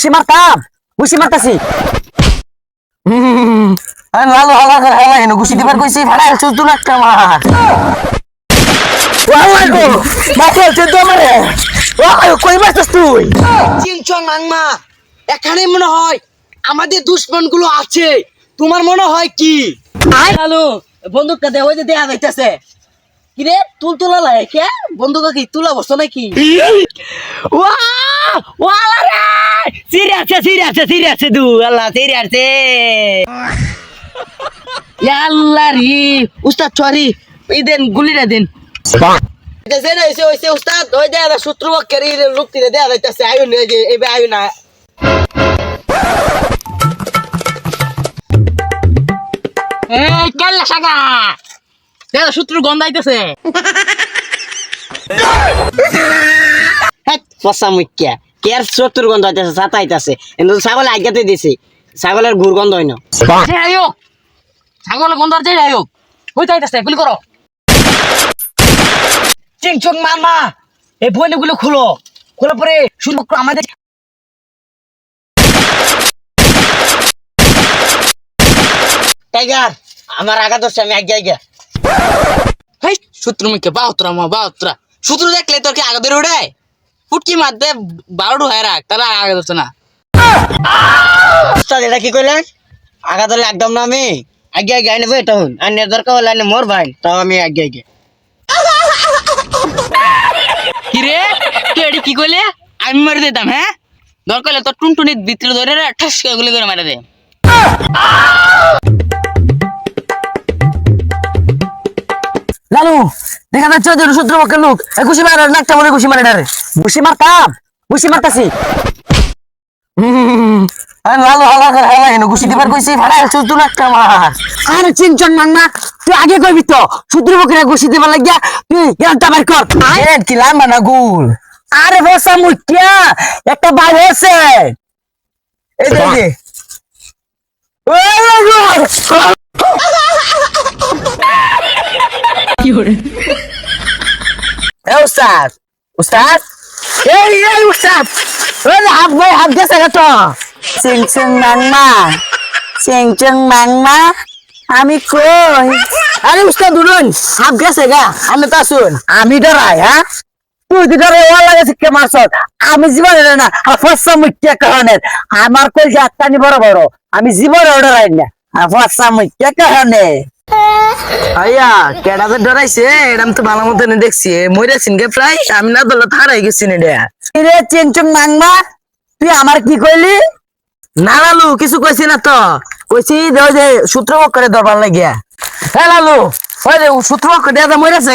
ঘুষি মারতাম ঘুষি মারতাছি লালু হালা করে হালা কেন ঘুষি দিবার কইছি ভাড়া চোদ্দ লাখ টাকা এখানে মনে হয় আমাদের দুশ্মনগুলো আছে। তোমার মনে হয় কি? বন্দুকটা দে ওই যে দেয়া যাইতেছে। কিরে তুল তুলা লাই কে? বন্দুক কি তুলা বসো নাকি? ওয়া ওয়ালা রে! সিরে আছে সিরে আছে সিরে আছে দু আল্লাহ সিরে আছে। আল্লাহ রে উস্তাদ সরি এই দেন গুলিটা দেন। দেন হইছে হইছে উস্তাদ ওই দেয়া সূত্র বকের লোকটি দেয়া যাইতেছে আয়ুন এই যে এবে আয়ুন না। এই কেল্লা সাগা! দেয়া সূত্র গন্ধাইতেছে পচা মুখ্যা কেয়ার সত্তর গন্ধ হইতেছে সাতা হইতেছে কিন্তু ছাগল আজ্ঞাতে দিছে। ছাগলের ঘুর গন্ধ না ছাগলের গন্ধ আর যাই হোক হইতে হইতেছে গুলি করো। চিংচং মামা এই বইগুলো খুলো। খোলার পরে শুধু আমাদের টাইগার আমার আগা দোষে আমি আগে আগে হেই সূত্র মুখে বাহত্রা মা বাহত্রা সূত্র দেখলে তোর কি আগা ধরে উড়ে? ফুটকি মারতে বারোটু হয় রাখ তাহলে আগা দোষ না। এটা কি কইলে আগা ধরলে একদম না আমি। আগে আগে আইনে বই তখন। আইনের দরকার হলে আইনে মোর ভাই তাও আমি আগে আগে। কিরে তুই এটি কি কইলে? আমি মারি দিতাম হ্যাঁ? দরকার হলে তোর টুনটুনি ভিতরে ধরে ঠাস করে গুলি করে মারা দে। দেখা যাচ্ছে যে সূত্র পক্ষের লোক ঘুষি মারে নাকটা মনে ঘুষি মারে ডারে ঘুষি মারতাম ঘুষি মারতাছি আরে মাংনা তুই আগে কইবি তো সূত্র পক্ষের ঘুষি দিবার লাগিয়া তুই গেলটা বের কর কি লাম্বা না গুল আরে বসা মুখিয়া একটা হয়েছে এই। ওই গো! এ উস্তাদ উস্তাদ? এই এই উস্তাদ ওই হাত ভাই হাত গেছে তো। চিং চিং মাংমা চিং চিং মাংমা আমি কই? আরে উস্তাদ উড়ুন হাত গেছে গা আমি তো আসুন আমি ডরাই হ্যাঁ তুই তো ডরে ওয়ার লাগে শিক্ষা মারছ আমি জীবনে না ফসা মুখ্যা কারণের আমার কই যাত্রানি বড় বড়। আমি জীবনে ডরাই না ফসা মুখ্যা কারণে আইয়া কেডাতে ডরাইছে এরম তো ভালো মতন দেখছি। সিনকে প্রায় আমি না দলে হারাই গেছি রে রে চেনচুং মাংমা তুই আমার কি কইলি? না লালু কিছু কইছি না তো। কইছি যে সূত্র করে দরবার লাগিয়া। হ্যাঁ লালু ওই যে সূত্র করে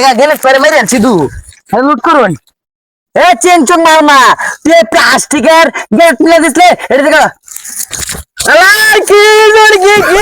গা গেলে পরে লুট করুন। এ চেনচুং মাংমা তুই প্লাস্টিকের গেট তুলে দিসলে এটা দেখো। আলাই কি জড় কি কি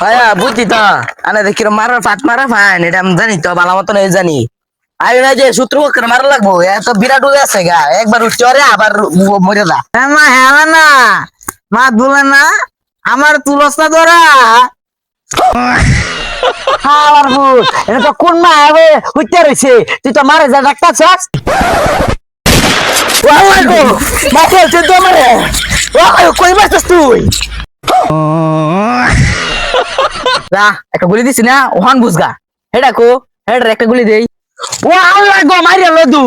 হ্যাঁ বুঝছি তো? আরে দেখি মারার ফাট মারা ফাইন এটা আমি জানি তো ভালো মতন জানি। আরে না যে সূত্র করে মারা লাগবো এত বিরাট উড়ে আছে গা একবার উঠছে ওরে আবার মরে যা। হ্যাঁ মা হ্যাঁ না। মা দুলে না আমার তুলসটা ধরা। আমার ভূত এটা তো কোন মা হবে হইতে রয়েছে তুই তো মারে যা ডাক্তার চাস মাকে তুই তো মারে ওই কই মারছিস তুই? যা, একটা গুলি দিছি না, ওহান বুঝগা। হেডা কো, হেডার একটা গুলি দেই। ও আল্লাহ গো মারিয়া আলো দু